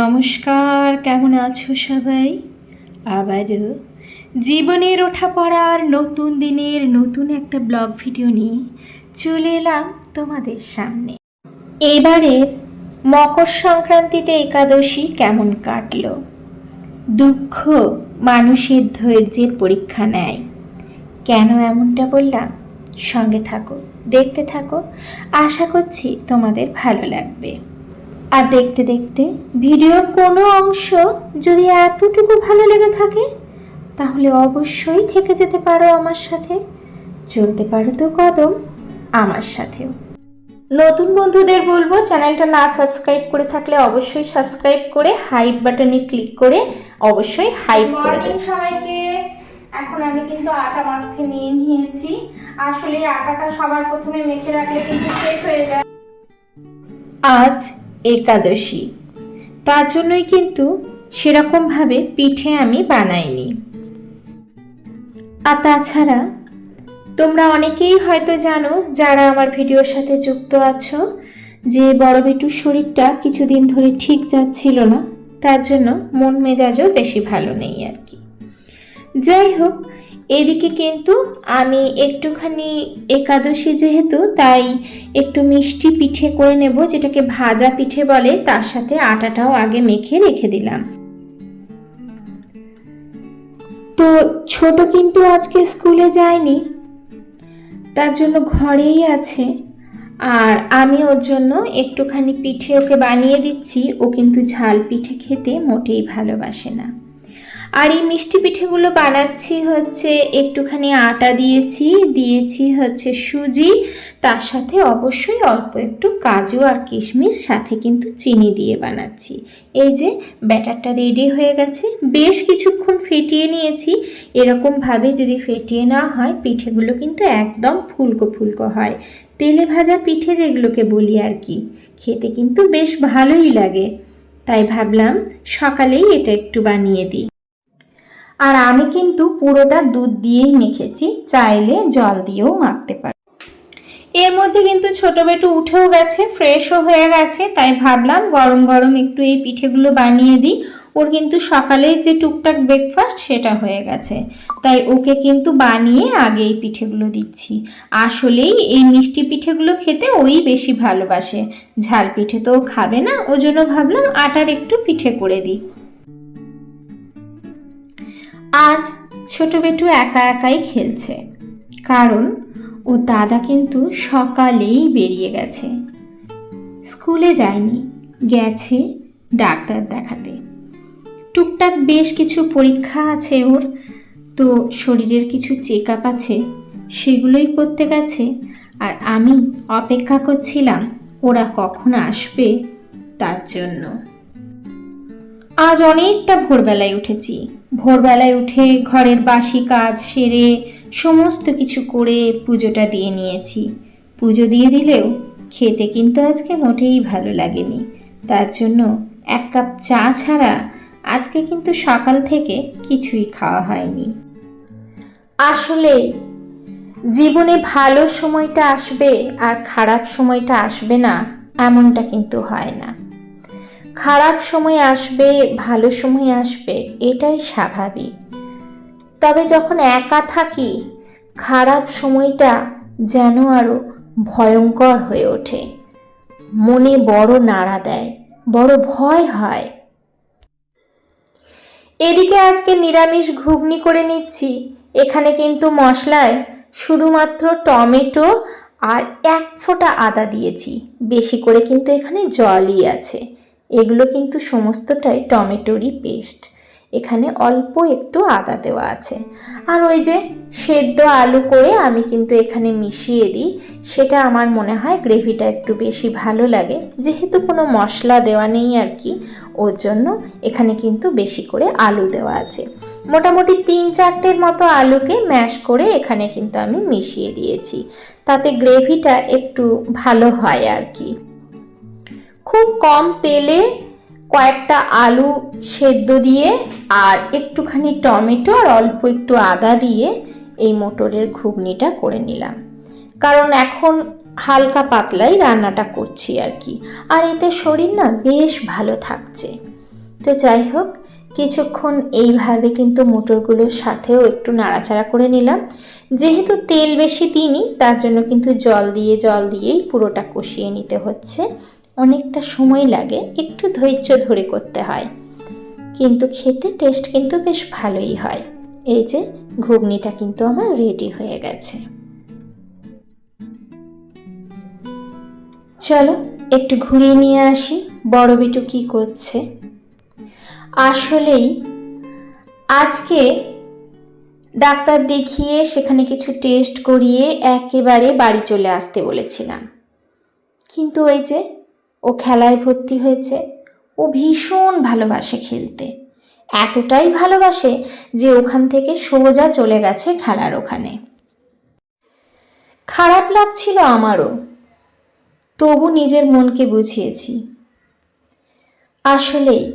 নমস্কার, কেমন আছো সবাই? আবারও জীবনের ওঠা পড়ার নতুন দিনের নতুন একটা ব্লগ ভিডিও নিয়ে চলে এলাম তোমাদের সামনে। এবারের মকর সংক্রান্তিতে একাদশী কেমন কাটলো? দুঃখ মানুষের ধৈর্যের পরীক্ষা নেয়। কেন এমনটা বললাম? সঙ্গে থাকো, দেখতে থাকো। আশা করছি তোমাদের ভালো লাগবে। আর দেখতে দেখতে ভিডিওর কোনো অংশ যদি এতটুকু ভালো লেগে থাকে তাহলে অবশ্যই থেকে যেতে পারো আমার সাথে। চলতে পারো তো কদম আমার সাথেও। নতুন বন্ধুদের বলব চ্যানেলটা না সাবস্ক্রাইব করে থাকলে অবশ্যই সাবস্ক্রাইব করে হাইপ বাটনে ক্লিক করে অবশ্যই হাইপ করে দেবে। সবাইকে। এখন আমি কিন্তু আটা মাখতে নিয়ে নিয়েছি। আসলে আটাটা সবার প্রথমে মেখে রাখলে কিন্তু শেষ হয়ে যায়। আজ একাদশী। তার জন্যই কিন্তু সেরকমভাবে পিঠে আমি বানাইনি। আর তাছাড়া, তোমরা অনেকেই হয়তো জানো, যারা আমার ভিডিওর সাথে যুক্ত আছো, যে বড় বেটুর শরীরটা কিছুদিন ধরে ঠিক যাচ্ছিল না। তার জন্য মন মেজাজও বেশি ভালো নেই আর কি। যাই হোক এদিকে কিন্তু আমি একটুখানি একাদশী যেহেতু, তাই একটু মিষ্টি পিঠে করে নেব, যেটাকে ভাজা পিঠে বলে, তার সাথে আটাটাও আগে মেখে রেখে দিলাম। তো ছোট কিন্তু আজকে স্কুলে যায়নি, তার জন্য ঘরেই আছে। আর আমি ওর জন্য একটুখানি পিঠে ওকে বানিয়ে দিচ্ছি, ও কিন্তু ঝাল পিঠে খেতে মোটেই ভালোবাসে না। আর এই মিষ্টি পিঠেগুলো বানাচ্ছি হচ্ছে, একটুখানি আটা দিয়েছি দিয়েছি হচ্ছে সুজি, তার সাথে অবশ্যই অল্প একটু কাজু আর কিশমিশ, সাথে কিন্তু চিনি দিয়ে বানাচ্ছি। এই যে ব্যাটারটা রেডি হয়ে গেছে, বেশ কিছুক্ষণ ফেটিয়ে নিয়েছি। এরকমভাবে যদি ফেটিয়ে নেওয়া হয়, পিঠেগুলো কিন্তু একদম ফুলকো ফুলকো হয়। তেলে ভাজা পিঠে যেগুলোকে বলি আর কি, খেতে কিন্তু বেশ ভালোই লাগে। তাই ভাবলাম সকালেই এটা একটু বানিয়ে দিই। আর আমি কিন্তু পুরোটা দুধ দিয়েই মেখেছি, চাইলে জল দিয়েও মাখতে পারি। এর মধ্যে কিন্তু ছোট বেটু উঠেও গেছে, ফ্রেশও হয়ে গেছে, তাই ভাবলাম গরম গরম একটু এই পিঠেগুলো বানিয়ে দিই। ওর কিন্তু সকালে যে টুকটাক ব্রেকফাস্ট সেটা হয়ে গেছে, তাই ওকে কিন্তু বানিয়ে আগে এই পিঠেগুলো দিচ্ছি। আসলেই এই মিষ্টি পিঠেগুলো খেতে ওই বেশি ভালোবাসে। ঝাল পিঠে তো খাবে না, ওই জন্য ভাবলাম আটার একটু পিঠে করে দিই। আজ ছোট বেটু একা একাই খেলছে। কারণ ও দাদা কিন্তু সকালেই বেরিয়ে গেছে। স্কুলে যায়নি, গেছে ডাক্তার দেখাতে। টুকটাক বেশ কিছু পরীক্ষা আছে ওর, তো শরীরের কিছু চেক আপ আছে, সেগুলোই করতে গেছে। আর আমি অপেক্ষা করছিলাম, ওরা কখন আসবে তার জন্য। আজ অনেকটা ভোরবেলায় উঠেছি। ভোরবেলায় উঠে ঘরের বাসি কাজ সেরে সমস্ত কিছু করে পুজোটা দিয়ে নিয়েছি। পুজো দিয়ে দিলেও খেতে কিন্তু আজকে মোটেই ভালো লাগেনি। তার জন্য এক কাপ চা ছাড়া আজকে কিন্তু সকাল থেকে কিছুই খাওয়া হয়নি। আসলে জীবনে ভালো সময়টা আসবে আর খারাপ সময়টা আসবে না, এমনটা কিন্তু হয় না। খারাপ সময় আসবে, ভালো সময় আসবে, এটাই স্বাভাবিক। তবে যখন একা থাকি, খারাপ সময়টা যেন আরও ভয়ঙ্কর হয়ে ওঠে। মনে বড় নাড়া দেয়, বড় ভয় হয়। এদিকে আজকে নিরামিষ ঘুগনি করে নিচ্ছি। এখানে কিন্তু মশলায় শুধুমাত্র টমেটো আর এক ফোঁটা আদা দিয়েছি। বেশি করে কিন্তু এখানে জলই আছে। এগুলো কিন্তু সমস্তটাই টমেটোরই পেস্ট। এখানে অল্প একটু আদা দেওয়া আছে। আর ওই যে সেদ্ধ আলু করে আমি কিন্তু এখানে মিশিয়ে দিই, সেটা আমার মনে হয় গ্রেভিটা একটু বেশি ভালো লাগে। যেহেতু কোনো মশলা দেওয়া নেই আর কি, ওর জন্য এখানে কিন্তু বেশি করে আলু দেওয়া আছে। মোটামুটি তিন চারটের মতো আলুকে ম্যাশ করে এখানে কিন্তু আমি মিশিয়ে দিয়েছি। তাতে গ্রেভিটা একটু ভালো হয় আর কি। খুব কম তেলে কয়েকটা আলু সেদ্ধ দিয়ে আর একটুখানি টমেটো আর অল্প একটু আদা দিয়ে এই মোটরের ঘুগনিটা করে নিলাম। কারণ এখন হালকা পাতলাই রান্নাটা করছি আর কি। আর এতে শরীর না বেশ ভালো থাকছে। তো যাই হোক, কিছুক্ষণ এইভাবে কিন্তু মোটরগুলোর সাথেও একটু নাড়াচাড়া করে নিলাম। যেহেতু তেল বেশি দিইনি, তার জন্য কিন্তু জল দিয়ে, জল দিয়েই পুরোটা কষিয়ে নিতে হচ্ছে। অনেকটা সময় লাগে একটু ধৈর্য ধরে করতে হয়। কিন্তু খেতে টেস্ট কিন্তু বেশ ভালোই হয়। এই যে, ঘুগনিটা কিন্তু আমার রেডি হয়ে গেছে। চলো, একটু ঘুরিয়ে নিয়ে আসি, বড় বিটু কি করছে। আসলেই, আজকে ডাক্তার দেখিয়ে সেখানে কিছু টেস্ট করিয়ে একেবারে বাড়ি চলে আসতে বলেছিলাম। কিন্তু ওই যে ও খেলায় ভর্তি হয়েছে। ও ভীষণ ভালোবাসে খেলতে। এতটাই ভালোবাসে যে ওখান থেকে সোজা চলে গেছে খেলার ওখানে। খারাপ লাগছিল আমারও। তবু নিজের মনকে বুঝিয়েছি। আসলেই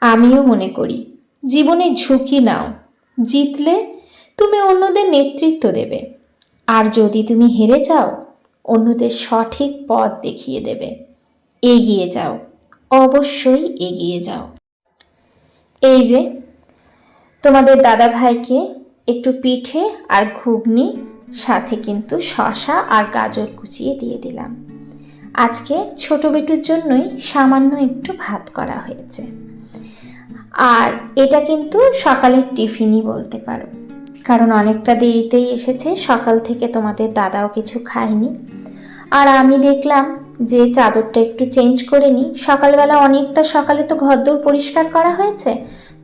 আমিও মনে করি, জীবনে ঝুঁকি নাও। জিতলে তুমি অন্যদের নেতৃত্ব দেবে। আর যদি তুমি হেরে যাও, অন্যদের সঠিক পথ দেখিয়ে দেবে। এগিয়ে যাও, অবশ্যই এগিয়ে যাও। এই যে, তোমাদের দাদা ভাইকে একটু পিঠে আর ঘুগনি, সাথে কিন্তু শশা আর গাজর কুচিয়ে দিয়ে দিলাম। আজকে ছোট বেটুর জন্যই সামান্য একটু ভাত করা হয়েছে। আর এটা কিন্তু সকালের টিফিনই বলতে পারো, কারণ অনেকটা দেরিতেই এসেছে, সকাল থেকে তোমাদের দাদাও কিছু খায়নি। আর আমি দেখলাম যে চাদরটা একটু চেঞ্জ করে নিই, সকালবেলা অনেকটা সকালে তো ঘরদোর পরিষ্কার করা হয়েছে,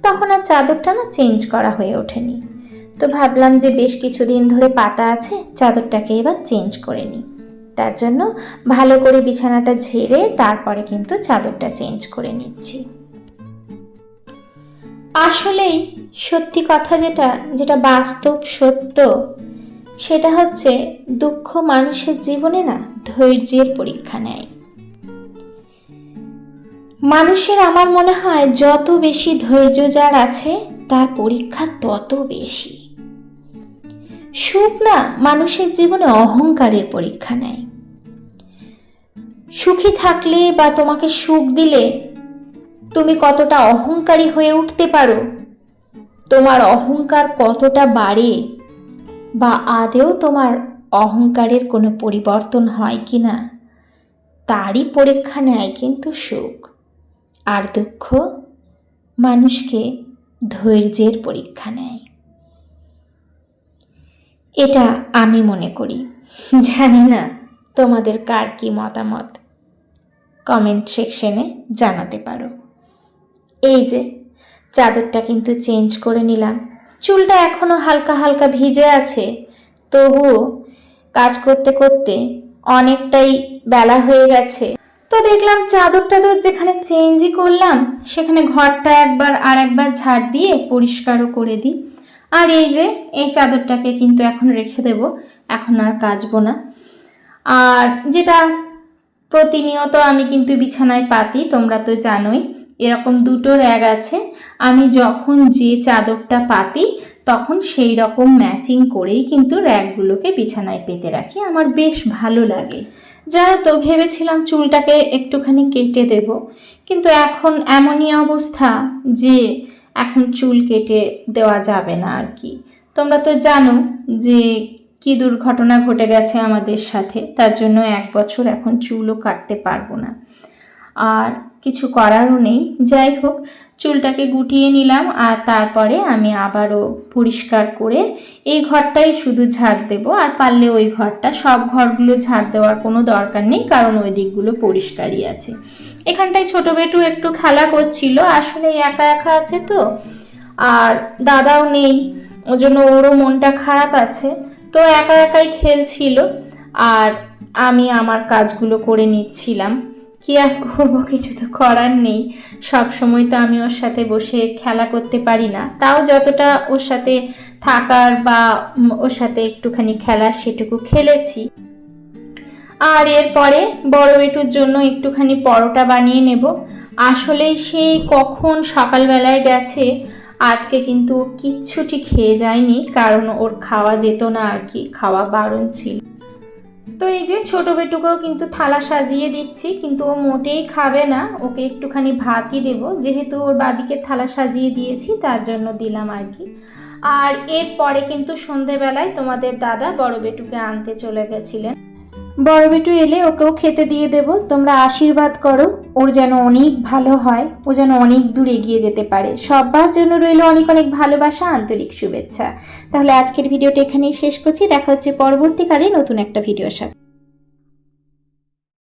তখন আর চাদরটা না চেঞ্জ করা হয়ে ওঠেনি। তো ভাবলাম যে বেশ কিছুদিন ধরে পাতা আছে, চাদরটাকে এবার চেঞ্জ করে নিই। তার জন্য ভালো করে বিছানাটা ঝেড়ে তারপরে কিন্তু চাদরটা চেঞ্জ করে নিচ্ছি। আসলেই সত্যি কথা যেটা যেটা বাস্তব সত্য সেটা হচ্ছে দুঃখ মানুষের জীবনে না ধৈর্যের পরীক্ষা নেয়। মানুষের আমার মনে হয় যত বেশি ধৈর্য যার আছে, তার পরীক্ষা তত বেশি। সুখ না মানুষের জীবনে অহংকারের পরীক্ষা নেয়। সুখী থাকলে বা তোমাকে সুখ দিলে তুমি কতটা অহংকারী হয়ে উঠতে পারো, তোমার অহংকার কতটা বাড়ে বা আদেও তোমার অহংকারের কোনো পরিবর্তন হয় কি না? তারই পরীক্ষা নেয় কিন্তু সুখ। আর দুঃখ মানুষকে ধৈর্যের পরীক্ষা নেয়। এটা আমি মনে করি। জানি না তোমাদের কার কি মতামত। কমেন্ট সেকশনে জানাতে পারো। এই যে, চাদরটা কিন্তু চেঞ্জ করে নিলাম। চুলটা এখনও হালকা হালকা ভিজে আছে। তবুও কাজ করতে করতে অনেকটাই বেলা হয়ে গেছে। তো দেখলাম চাদর টাদর যেখানে চেঞ্জই করলাম, সেখানে ঘরটা একবার আর একবার ঝাড় দিয়ে পরিষ্কারও করে দিই। আর এই যে, এই চাদরটাকে কিন্তু এখন রেখে দেব, এখন আর কাচবো না। আর যেটা প্রতিনিয়ত আমি কিন্তু বিছানায় পাতি, তোমরা তো জানোই এরকম দুটো র্যাগ আছে। আমি যখন যে চাদরটা পাতি, তখন সেই রকম ম্যাচিং করেই কিন্তু র্যাকগুলোকে বিছানায় পেতে রাখি। আমার বেশ ভালো লাগে। জানো তো ভেবেছিলাম চুলটাকে একটুখানি কেটে দেব। কিন্তু এখন এমনই অবস্থা যে এখন চুল কেটে দেওয়া যাবে না আর কি। তোমরা তো জানো যে কি দুর্ঘটনা ঘটে গেছে আমাদের সাথে, তার জন্য এক বছর এখন চুলও কাটতে পারব না। আর কিছু করারও নেই। যাই হোক, চুলটাকে গুটিয়ে নিলাম আর তারপরে আমি আবারও পরিষ্কার করে এই ঘরটাই শুধু ঝাড় দেবো। আর পারলে ওই ঘরটা, সব ঘরগুলো ঝাড় দেওয়ার কোনো দরকার নেই, কারণ ওই দিকগুলো পরিষ্কারই আছে। এখানটায় ছোটো বেটু একটু খেলা করছিল, আসলে একা একা আছে তো। আর দাদাও নেই ওই জন্য ওরও মনটা খারাপ আছে। তো একা একাই খেলছিল, আর আমি আমার কাজগুলো করে নিচ্ছিলাম। কি আর করব কিছু তো করার নেই। সব সময় তো আমি ওর সাথে বসে খেলা করতে পারি না। তাও যতটা ওর সাথে থাকার বা ওর সাথে একটুখানি খেলার সেটুকু খেলেছি। আর এরপরে বড় বেটুর জন্য একটুখানি পরোটা বানিয়ে নেব। আসলেই সেই কখন সকালবেলায় গেছে, আজকে কিন্তু কিচ্ছুটি খেয়ে যায়নি, কারণ ওর খাওয়া যেত না আর কি, খাওয়া বারণ ছিল। তো এই যে ছোটো বেটুকেও কিন্তু থালা সাজিয়ে দিচ্ছি, কিন্তু ও মোটেই খাবে না। ওকে একটুখানি ভাতই দেব, যেহেতু ওর বাবিকে থালা সাজিয়ে দিয়েছি, তার জন্য দিলাম আর কি। আর এরপরে কিন্তু সন্ধেবেলায় তোমাদের দাদা বড় বেটুকে আনতে চলে গেছিলেন। বড় বেটু এলে ওকেও খেতে দিয়ে দেব। তোমরা আশীর্বাদ করো, ওর যেন অনেক ভালো হয়, ও যেন অনেক দূর এগিয়ে যেতে পারে। সবার জন্য রইল অনেক অনেক ভালোবাসা, আন্তরিক শুভেচ্ছা। তাহলে আজকের ভিডিওটা এখানেই শেষ করছি। দেখা হচ্ছে পরবর্তীকালে নতুন একটা ভিডিওর সাথে।